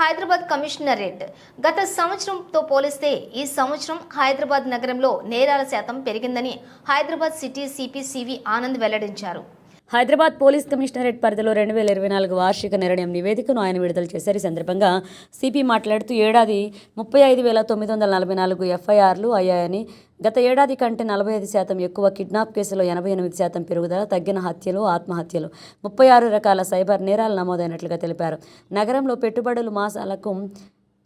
Hyderabad commissionerate. గత సంవత్సరంతో పోలిస్తే ఈ సంవత్సరం హైదరాబాద్ నగరంలో నేరాల శాతం పెరిగిందని Hyderabad city C P C V Anand వెల్లడించారు. హైదరాబాద్ పోలీస్ కమిషనరేట్ పరిధిలో రెండు వేల ఇరవై నాలుగు వార్షిక నిర్ణయం నివేదికను ఆయన విడుదల చేశారు. ఈ సందర్భంగా సిపి మాట్లాడుతూ ఏడాది ముప్పై ఐదు వేల తొమ్మిది వందల నలభై నాలుగు ఎఫ్ఐఆర్లు అయ్యాయని గత ఏడాది కంటే నలభై ఐదు శాతం ఎక్కువ కిడ్నాప్ కేసులో ఎనభై ఎనిమిది శాతం పెరుగుదల తగ్గిన హత్యలు ఆత్మహత్యలు ముప్పై ఆరు రకాల సైబర్ నేరాలు నమోదైనట్లుగా తెలిపారు. నగరంలో పెట్టుబడులు మాసాలకు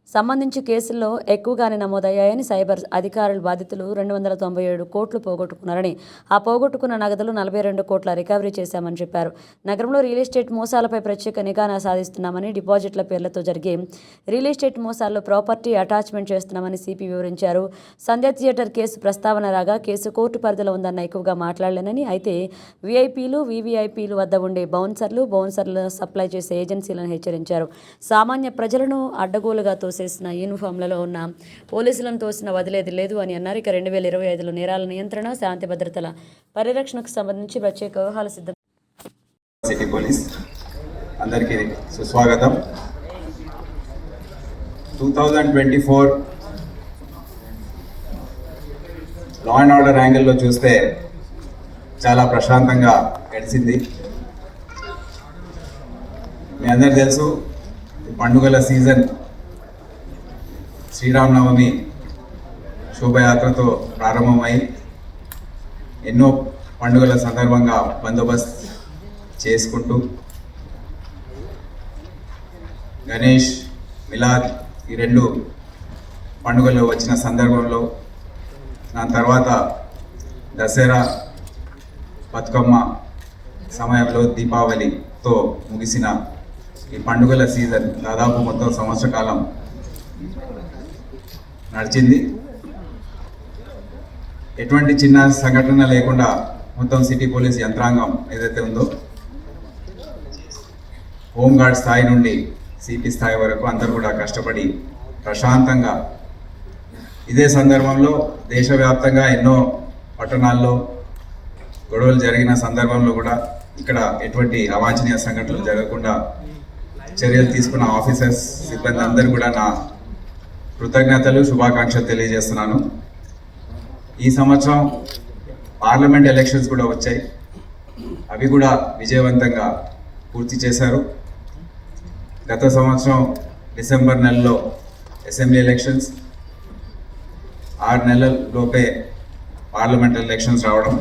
సంబంధించి కేసుల్లో ఎక్కువగానే నమోదయ్యాయని సైబర్ అధికారులు బాధితులు రెండు వందల తొంభై ఏడు కోట్లు పోగొట్టుకున్నారని ఆ పోగొట్టుకున్న నగదులు నలభై రెండు కోట్ల రికవరీ చేశామని చెప్పారు. నగరంలో రియల్ ఎస్టేట్ మోసాలపై ప్రత్యేక నిఘానా సాధిస్తున్నామని డిపాజిట్ల పేర్లతో జరిగే రియల్ ఎస్టేట్ మోసాల్లో ప్రాపర్టీ అటాచ్మెంట్ చేస్తున్నామని సిపి వివరించారు. సంధ్య థియేటర్ కేసు ప్రస్తావన రాగా కేసు కోర్టు పరిధిలో ఉందన్న ఎక్కువగా మాట్లాడలేనని అయితే వీఐపీలు వీవీఐపీలు వద్ద ఉండే బౌన్సర్లు బౌన్సర్లు సప్లై చేసే ఏజెన్సీలను హెచ్చరించారు. సామాన్య ప్రజలను అడ్డగోలుగా తోసేసిన యూనిఫామ్లలో ఉన్న పోలీసులను తోసిన వదిలేది లేదు అని అన్నారు. ఇక రెండు వేల ఇరవై ఐదులో నేరాల నియంత్రణ శాంతి భద్రతల పరిరక్షణకు సంబంధించి ప్రత్యేక వ్యూహాలు సిద్ధం సిటీ పోలీస్ అందరికీ సుస్వాగతం. Two thousand twenty four law and order యాంగిల్లో చూస్తే చాలా ప్రశాంతంగా గడిచింది. మీ అందరు తెలుసు పండుగల సీజన్ శ్రీరామనవమి శోభయాత్రతో ప్రారంభమై ఎన్నో పండుగల సందర్భంగా బందోబస్తు చేసుకుంటూ గణేష్ మిలాద్ ఈ రెండు పండుగలు వచ్చిన సందర్భంలో దాని తర్వాత దసరా బతుకమ్మ సమయంలో దీపావళితో ముగిసిన ఈ పండుగల సీజన్ దాదాపు మొత్తం సంవత్సర కాలం నడిచింది. ఎటువంటి చిన్న సంఘటన లేకుండా మొత్తం సిటీ పోలీస్ యంత్రాంగం ఏదైతే ఉందో హోంగార్డ్ స్థాయి నుండి సిపి స్థాయి వరకు అందరూ కూడా కష్టపడి ప్రశాంతంగా ఇదే సందర్భంలో దేశవ్యాప్తంగా ఎన్నో పట్టణాల్లో గొడవలు జరిగిన సందర్భంలో కూడా ఇక్కడ ఎటువంటి అవాంఛనీయ సంఘటనలు జరగకుండా చర్యలు తీసుకున్న ఆఫీసర్స్ సిబ్బంది అందరూ కూడా నా కృతజ్ఞతలు శుభాకాంక్షలు తెలియజేస్తున్నాను. ఈ సంవత్సరం పార్లమెంట్ ఎలక్షన్స్ కూడా వచ్చాయి. అవి కూడా విజయవంతంగా పూర్తి చేశారు. గత సంవత్సరం డిసెంబర్ నెలలో అసెంబ్లీ ఎలక్షన్స్ ఆరు నెలల లోపే పార్లమెంట్ ఎలక్షన్స్ రావడం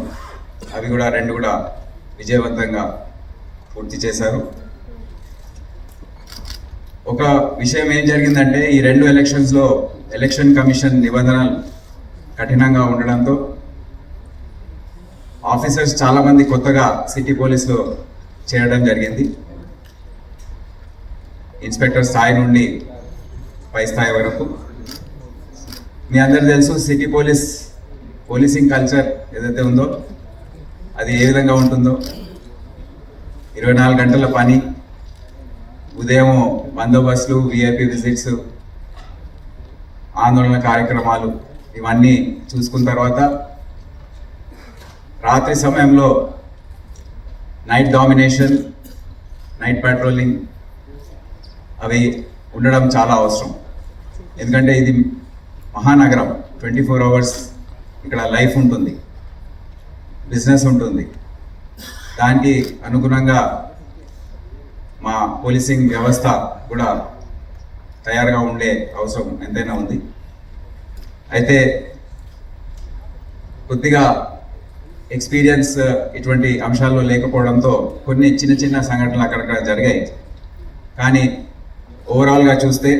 అవి కూడా రెండు కూడా విజయవంతంగా పూర్తి చేశారు. ఒక విషయం ఏం జరిగిందంటే ఈ రెండు ఎలక్షన్స్లో ఎలక్షన్ కమిషన్ నిబంధనలు కఠినంగా ఉండడంతో ఆఫీసర్స్ చాలామంది కొత్తగా సిటీ పోలీసులో చేరడం జరిగింది. ఇన్స్పెక్టర్ స్థాయి నుండి పై స్థాయి వరకు. మీ అందరు తెలుసు సిటీ పోలీస్ పోలీసింగ్ కల్చర్ ఏదైతే ఉందో అది ఏ విధంగా ఉంటుందో? ఇరవై నాలుగు గంటల పని ఉదయం బందోబస్తులు విఐపి విజిట్స్ ఆందోళన కార్యక్రమాలు ఇవన్నీ చూసుకున్న తర్వాత రాత్రి సమయంలో నైట్ డామినేషన్ నైట్ పెట్రోలింగ్ అవి ఉండడం చాలా అవసరం. ఎందుకంటే ఇది మహానగరం ట్వంటీ ఫోర్ అవర్స్ ఇక్కడ లైఫ్ ఉంటుంది బిజినెస్ ఉంటుంది. దానికి అనుగుణంగా మా పోలీసింగ్ వ్యవస్థ కూడా తయారుగా ఉండే అవసరం ఎంతైనా ఉంది. అయితే కొద్దిగా ఎక్స్పీరియన్స్ ఇటువంటి అంశాల్లో లేకపోవడంతో కొన్ని చిన్న చిన్న సంఘటనలు అక్కడక్కడ జరిగాయి. కానీ ఓవరాల్గా చూస్తే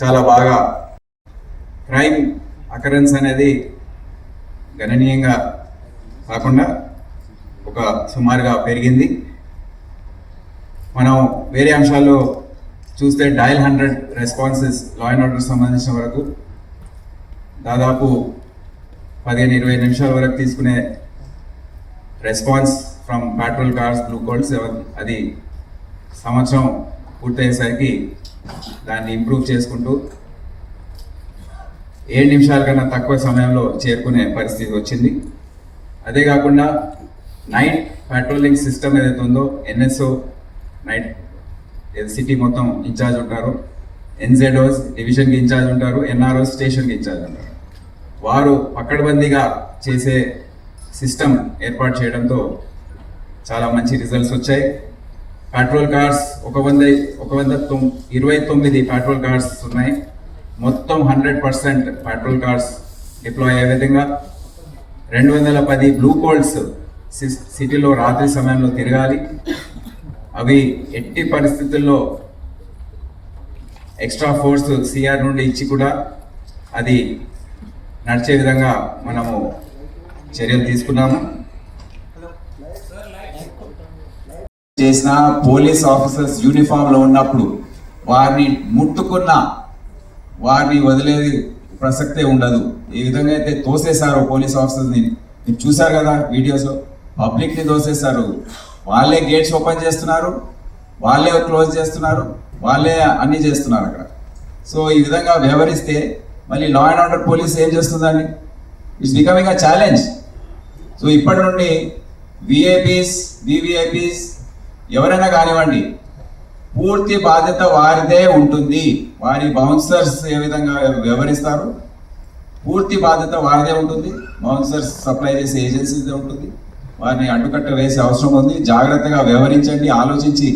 చాలా బాగా క్రైమ్ అకరెన్స్ అనేది గణనీయంగా కాకుండా ఒక సుమారుగా పెరిగింది. మనం వేరే అంశాల్లో చూస్తే dial hundred responses law and order సంబంధించిన వరకు దాదాపు పదిహేను ఇరవై నిమిషాల వరకు తీసుకునే response from patrol cars blue colts అది సంవత్సరం పూర్తయ్యేసరికి దాన్ని ఇంప్రూవ్ చేసుకుంటూ ఏడు నిమిషాల కన్నా తక్కువ సమయంలో చేరుకునే పరిస్థితి వచ్చింది. అదే కాకుండా నైట్ పెట్రోలింగ్ సిస్టమ్ ఏదైతే ఉందో N S O night city మొత్తం ఇన్ఛార్జ్ ఉంటారు. ఎన్జెడ్ఓస్ డివిజన్కి ఇన్ఛార్జ్ ఉంటారు. ఎన్ఆర్ఓ స్టేషన్కి ఇన్ఛార్జ్ ఉంటారు. వారు పక్కడబందీగా చేసే సిస్టమ్ ఏర్పాటు చేయడంతో చాలా మంచి రిజల్ట్స్ వచ్చాయి. పెట్రోల్ కార్స్ ఒక వంద ఒక వంద తొమ్ ఇరవై తొమ్మిది పెట్రోల్ కార్స్ ఉన్నాయి. మొత్తం hundred percent patrol cars deploy అయ్యే విధంగా రెండు వందల పది బ్లూ కోల్డ్స్ సిటీలో రాత్రి సమయంలో తిరగాలి. అవి ఎట్టి పరిస్థితుల్లో ఎక్స్ట్రా ఫోర్స్ సిఆర్ నుండి ఇచ్చి కూడా అది నడిచే విధంగా మనము చర్యలు తీసుకున్నాము. చేసిన పోలీస్ ఆఫీసర్స్ యూనిఫామ్లో ఉన్నప్పుడు వారిని ముట్టుకున్న వారిని వదిలేది ప్రసక్తే ఉండదు. ఏ విధంగా అయితే తోసేశారు పోలీస్ ఆఫీసర్స్ మీరు చూసారు కదా వీడియోస్? పబ్లిక్ని తోసేశారు. వాళ్ళే గేట్స్ ఓపెన్ చేస్తున్నారు వాళ్ళే క్లోజ్ చేస్తున్నారు వాళ్ళే అన్ని చేస్తున్నారు అక్కడ. సో ఈ విధంగా వ్యవహరిస్తే మళ్ళీ లా అండ్ ఆర్డర్ పోలీస్ ఏం చేస్తుందండి? It's becoming a challenge so ఇప్పటి నుండి విఐపీస్ వివిఐపీస్ ఎవరైనా కానివ్వండి పూర్తి బాధ్యత వారిదే ఉంటుంది. వారి బౌన్సర్స్ ఏ విధంగా వ్యవహరిస్తారు? పూర్తి బాధ్యత వారిదే ఉంటుంది. బౌన్సర్స్ సప్లై చేసే ఏజెన్సీదే ఉంటుంది. వారిని అడ్డుకట్ట వేసే అవసరం ఉంది. జాగ్రత్తగా వ్యవహరించండి ఆలోచించి